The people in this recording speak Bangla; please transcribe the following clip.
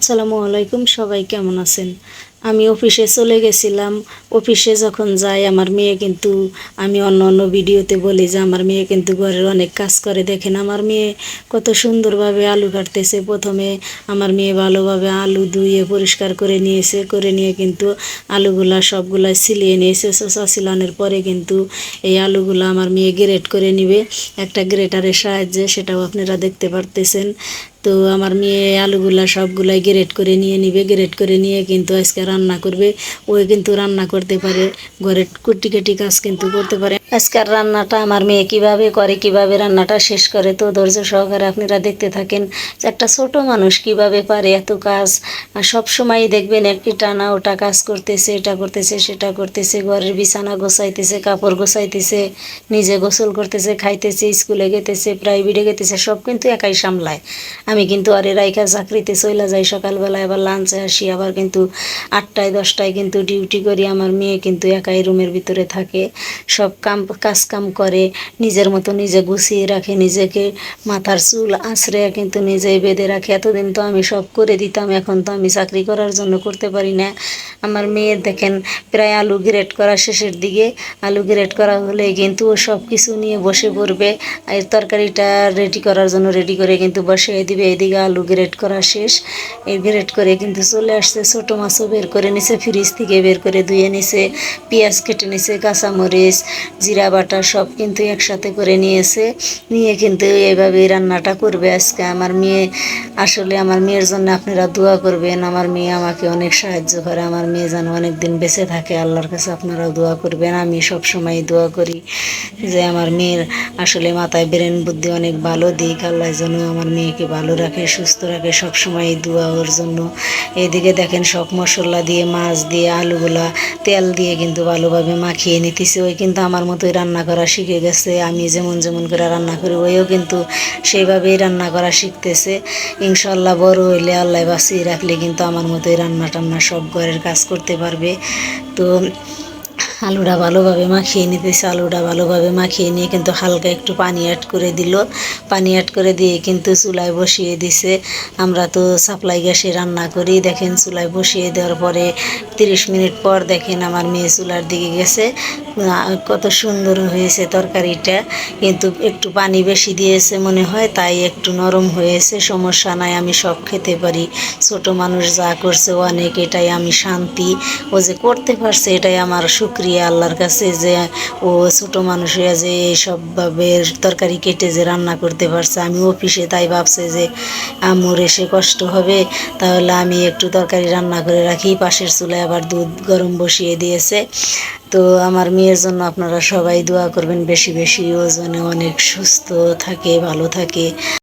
আসসালামু আলাইকুম, সবাই কেমন আছেন? আমি অফিসে চলে গেছিলাম। অফিসে যখন যাই, আমার মেয়ে কিন্তু, আমি অন্য অন্য ভিডিওতে বলি যে আমার মেয়ে কিন্তু ঘরের অনেক কাজ করে। দেখেন আমার মেয়ে কত সুন্দরভাবে আলু কাটতেছে। প্রথমে আমার মেয়ে ভালোভাবে আলু ধুয়ে পরিষ্কার করে নিয়েছে। করে নিয়ে কিন্তু আলুগুলা সবগুলা সিলিয়ে নিয়েছে। শসা সিলানোর পরে কিন্তু এই আলুগুলা আমার মেয়ে গ্রেট করে নিবে। একটা গ্রেটারের সাহায্যে, সেটাও আপনারা দেখতে পারতেছেন। তো আমার মেয়ে আলুগুলা সবগুলাই গ্রেট করে নিয়ে নিবে গ্রেট করে নিয়ে কিন্তু আজকে রান্না করবে। ওই কিন্তু রান্না করতে পারে ঘরের কুটি কাটি কাজ কিন্তু করতে পারে। আজকের রান্নাটা আমার মেয়ে কীভাবে করে, কীভাবে রান্নাটা শেষ করে, তো ধৈর্য সহকারে আপনারা দেখতে থাকেন একটা ছোট মানুষ কীভাবে পারে এত কাজ। সব সময় দেখবেন একটি টানা ওটা কাজ করতেছে, এটা করতেছে, সেটা করতেছে, ঘরের বিছানা গোছাইতেছে, কাপড় গোছাইতেছে, নিজে গোসল করতেছে, খাইতেছে, স্কুলে গেতেছে প্রাইভেটে গেতেছে, সব কিন্তু একাই সামলায়। আমি কিন্তু আর রাইখা চাকরিতে চলে যাই সকালবেলায় আবার লাঞ্চে আসি, আবার কিন্তু আটটায়, দশটায় কিন্তু ডিউটি করি। আমার মেয়ে কিন্তু একাই রুমের ভিতরে থাকে, সব কাম কাজ কাম করে, নিজের মতো নিজে গুছিয়ে রাখে, নিজেকে মাথার চুল আঁচড়ে কিন্তু নিজেই বেঁধে রাখে। এতদিন তো আমি সব করে দিতাম, এখন তো আমি চাকরি করার জন্য করতে পারি না। আমার মেয়ে দেখেন, প্রায় আলু গ্রেট করা শেষের দিকে। আলু গ্রেট করা হলে কিন্তু ও সব কিছু নিয়ে বসে পড়বে। আর তরকারিটা রেডি করার জন্য রেডি করে কিন্তু বসিয়ে দিবে। এদিকে আলু গ্রেড করা শেষ। এই গ্রেড করে কিন্তু চলে আসছে ছোটো মাছও বের করে নিছে ফ্রিজ থেকে বের করে ধুয়ে নিছে, পেঁয়াজ কেটে নিছে, কাঁচামরিচ, জিরা বাটা সব কিন্তু একসাথে করে নিয়েছে। নিয়ে কিন্তু এইভাবেই রান্নাটা করবে আজকে। আমার মেয়ে আসলে আমার মেয়ের জন্য আপনারা দোয়া করবেন, আমার মেয়ে আমাকে অনেক সাহায্য করে, আমার মেয়ে যেন অনেক দিন বেঁচে থাকে, আল্লাহর কাছে আপনারাও দোয়া করবেন। আমি সব সময় দোয়া করি যে আমার মেয়ের আসলে মাথায় ব্রেন বুদ্ধি অনেক ভালো দিক, আল্লাহ যেন আমার মেয়েকে ভালো রাখে, সুস্থ রাখে সব সময় দোয়া ওর জন্য। এদিকে দেখেন সব মশলা দিয়ে, মাছ দিয়ে, আলুগুলা তেল দিয়ে কিন্তু ভালোভাবে মাখিয়ে নিতেছে। ওই কিন্তু আমার মতোই রান্না করা শিখে গেছে। আমি যেমন যেমন করে রান্না করি, ওইও কিন্তু সেইভাবেই রান্না করা শিখতেছে। ইনশাল্লাহ বড় হইলে আল্লাহ বাঁচিয়ে রাখলে কিন্তু আমার মতোই রান্না টান্না সব ঘরের কাজ করতে পারবে। তো আলুটা ভালোভাবে মাখিয়ে নিতেছে, আলুটা ভালোভাবে মাখিয়ে নিয়ে কিন্তু হালকা একটু পানি অ্যাড করে দিল। পানি অ্যাড করে দিয়ে কিন্তু চুলায় বসিয়ে দিছে। আমরা তো সাপ্লাই গ্যাসে রান্না করি, দেখেন চুলায় বসিয়ে দেওয়ার পরে তিরিশ মিনিট পর দেখেন আমার মেয়ে চুলার দিকে গেছে। কত সুন্দর হয়েছে তরকারিটা। কিন্তু একটু পানি বেশি দিয়েছে মনে হয়, তাই একটু নরম হয়েছে, সমস্যা নাই, আমি সব খেতে পারি। ছোট মানুষ যা করছে অনেক, এটাই আমি শান্তি। ও যে করতে পারছে, এটাই আমার শুক্রিয়া আল্লাহর কাছে যে ও ছোট মানুষ হয়ে যে এইসবভাবে তরকারি কেটে যে রান্না করতে পারছে। আমি অফিসে তাই ভাবছে যে আম্মুর এসে কষ্ট হবে, তাহলে আমি একটু তরকারি রান্না করে রাখি। পাশের চুলায় আবার দুধ গরম বসিয়ে দিয়েছে। তো আমার মেয়ের জন্য আপনারা সবাই দোয়া করবেন, বেশি বেশি ওজনে অনেক সুস্থ থাকে, ভালো থাকে।